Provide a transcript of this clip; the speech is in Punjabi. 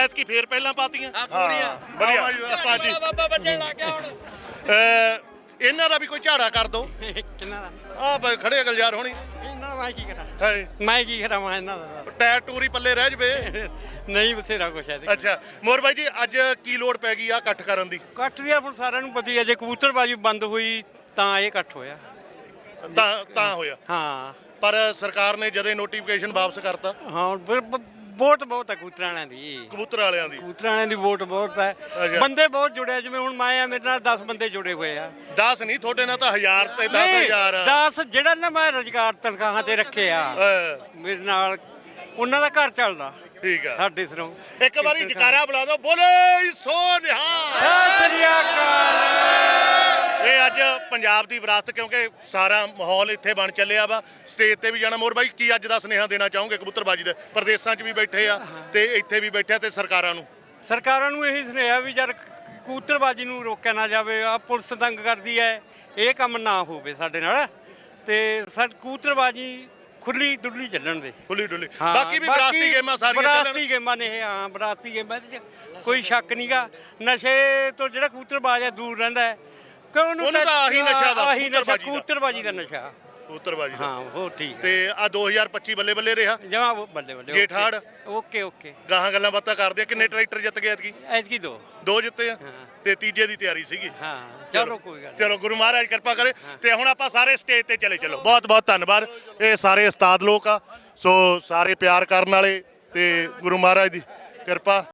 ਐਤਕੀ ਫੇਰ ਪਹਿਲਾਂ ਪਾਤੀਆਂ। ਪੂਰੀਆਂ। ਵਧੀਆ। ਉਸਤਾਦ ਜੀ ਬਾਬਾ ਵੱਜਣ ਲੱਗ ਗਿਆ ਹੁਣ ਅਹ, ਇਹਨਾਂ ਦਾ ਵੀ ਕੋਈ ਝਾੜਾ ਕਰ ਦੋ। ਕਿੰਨਾ ਦਾ? ਆ ਬਈ ਖੜੇ ਗਲਜਾਰ ਹੋਣੀ। ਇਹਨਾਂ ਦਾ ਮੈਂ ਕੀ ਕਰਾਂ? ਹੈ। ਮੈਂ ਕੀ ਕਰਾਂ ਇਹਨਾਂ ਦਾ? ਟਾਇਰ ਟੂਰੀ ਪੱਲੇ ਰਹਿ ਜਵੇ। ਨਹੀਂ ਬਥੇਰਾ ਕੁਛ ਹੈ। ਇਹਦੇ। ਅੱਛਾ ਮੋਰ ਬਾਈ ਜੀ ਅੱਜ ਕੀ ਲੋੜ ਪੈ ਗਈ ਆ ਇਕੱਠ ਕਰਨ ਦੀ? ਕੱਟ ਦੀ ਹੁਣ ਸਾਰਿਆਂ ਨੂੰ ਪਤਾ ਹੀ ਹੈ ਜੇ ਕਬੂਤਰਬਾਜੀ ਬੰਦ ਹੋਈ ਤਾਂ ਇਹ ਇਕੱਠ ਹੋਇਆ। ਤਾਂ ਤਾਂ ਹੋਇਆ। ਹਾਂ। ਪਰ ਸਰਕਾਰ ਨੇ ਜਦੇ ਨੋਟੀਫਿਕੇਸ਼ਨ ਵਾਪਸ ਕਰਤਾ। ਹਾਂ ਫਿਰ ਬ- ਵੋਟ ਬਹੁਤ ਹੈ ਕਬੂਤਰਾਂ ਵਾਲਿਆਂ ਦੀ। ਕਬੂਤਰ ਵਾਲਿਆਂ ਦੀ। ਕਬੂਤਰਾਂ ਵਾਲਿਆਂ ਦੀ ਵੋਟ ਬਹੁਤ ਹੈ। ਬੰਦੇ ਬਹੁਤ ਜੁੜੇ ਆ, ਜਿਵੇਂ ਹੁਣ ਮੈਂ ਆ ਮੇਰੇ ਨਾਲ 10 ਬੰਦੇ ਜੁੜੇ ਹੋਏ ਆ। 10 ਨਹੀਂ ਤੁਹਾਡੇ ਨਾਲ ਤਾਂ 1000 ਤੇ 10000 10 ਜਿਹੜਾ ਨਾ ਮੈਂ ਰੁਜ਼ਗਾਰ ਤਨਖਾਹਾਂ ਤੇ ਰੱਖੇ ਆ ਮੇਰੇ ਨਾਲ ਉਹਨਾਂ ਦਾ ਘਰ ਚੱਲਦਾ। ਠੀਕ ਆ। ਸਾਡੇ ਸਿਰੋਂ। ਇੱਕ ਵਾਰੀ ਜਕਾਰਾ ਬੁਲਾ ਦਿਓ ਬੋਲੇ ਸੋ ਨਿਹਾਲ। ਸਤਿ ਸ੍ਰੀ ਅਕਾਲ। ਪੰਜਾਬ ਦੀ ਵਿਰਾਸਤ ਕਿਉਂਕਿ ਸਾਰਾ ਮਾਹੌਲ ਇੱਥੇ ਬਣ ਚੱਲਿਆ ਵਾ। ਸਟੇਜ ਤੇ ਵੀ ਜਾਣਾ। ਮੋਰ ਬਾਈ ਕੀ ਅੱਜ ਦਾ ਸੁਨੇਹਾ ਦੇਣਾ ਚਾਹੋਗੇ ਕਬੂਤਰਬਾਜੀ ਦੇ? ਪ੍ਰਦੇਸ਼ਾਂ 'ਚ ਵੀ ਬੈਠੇ ਆ ਤੇ ਇੱਥੇ ਵੀ ਬੈਠੇ ਆ ਤੇ ਸਰਕਾਰਾਂ ਨੂੰ? ਸਰਕਾਰਾਂ ਨੂੰ ਇਹੀ ਸੁਨੇਹਾ ਵੀ ਯਾਰ ਕਬੂਤਰਬਾਜੀ ਨੂੰ ਰੋਕਿਆ ਨਾ ਜਾਵੇ ਆ ਪੁਲਿਸ ਤੰਗ ਕਰਦੀ ਹੈ ਇਹ ਕੰਮ ਨਾ ਹੋਵੇ ਸਾਡੇ ਨਾਲ। ਤੇ ਸਾ ਕਬੂਤਰਬਾਜੀ ਖੁੱਲੀ ਦੁੱਲੀ ਚੱਲਣ ਦੇ। ਖੁੱਲੀ ਡੁੱਲੀ ਹਾਂ, ਬਾਕੀ ਵੀ ਵਿਰਾਸਤੀ ਗੇਮਾਂ ਸਾਰੀਆਂ ਚੱਲਣ। ਵਿਰਾਸਤੀ ਗੇਮਾਂ ਨੇ ਇਹ, ਹਾਂ ਵਿਰਾਸਤੀ ਗੇਮਾਂ ਇਹਦੇ 'ਚ ਕੋਈ ਸ਼ੱਕ ਨਹੀਂਗਾ ਨਸ਼ੇ ਤੋਂ ਜਿਹੜਾ ਕਬੂਤਰਬਾਜ ਹੈ ਦੂਰ ਰਹਿੰਦਾ ਹੈ। ਕਿ ਉਹਨੂੰ ਉਹਨੂੰ ਤਾਂ ਆਹੀ ਨਸ਼ਾ ਵਾ, ਆਹੀ ਨਸ਼ਾ ਕਬੂਤਰਬਾਜੀ ਦਾ। ਕਬੂਤਰਬਾਜੀ ਦਾ ਨਸ਼ਾ। ਕਬੂਤਰਬਾਜੀ ਦਾ। ਹਾਂ ਉਹ ਠੀਕ ਤੇ ਆ 2025 ਬੱਲੇ ਬੱਲੇ ਰਿਹਾ। ਜਮਾ ਬੱਲੇ ਬੱਲੇ ਹਾਰਡ। ਓਕੇ ਓਕੇ ਗਾਹਾਂ ਗੱਲਾਂ ਬਾਤਾਂ ਕਰਦੇ ਆ। ਕਿੰਨੇ ਟਰੈਕਟਰ ਜਿੱਤ ਗਏ ਐਤਕੀ? ਐਤਕੀ ਦੋ। ਦੋ ਜਿੱਤੇ ਆ। ਤੇ ਤੀਜੇ ਦੀ ਤਿਆਰੀ ਸੀਗੀ। ਹਾਂ ਚਲੋ। ਕੋਈ ਗੱਲ ਨੀ। ਚਲੋ ਗੁਰੂ ਮਹਾਰਾਜ ਕਿਰਪਾ ਕਰੇ। ਤੇ ਹੁਣ ਆਪਾਂ ਸਾਰੇ ਸਟੇਜ ਤੇ ਚਲੇ ਚਲੋ। ਬਹੁਤ ਬਹੁਤ ਧੰਨਵਾਦ। ਇਹ ਸਾਰੇ ਉਸਤਾਦ ਲੋਕ ਆ। ਸੋ ਸਾਰੇ ਪਿਆਰ ਕਰਨ ਵਾਲੇ ਤੇ ਗੁਰੂ ਮਹਾਰਾਜ ਦੀ ਕਿਰਪਾ।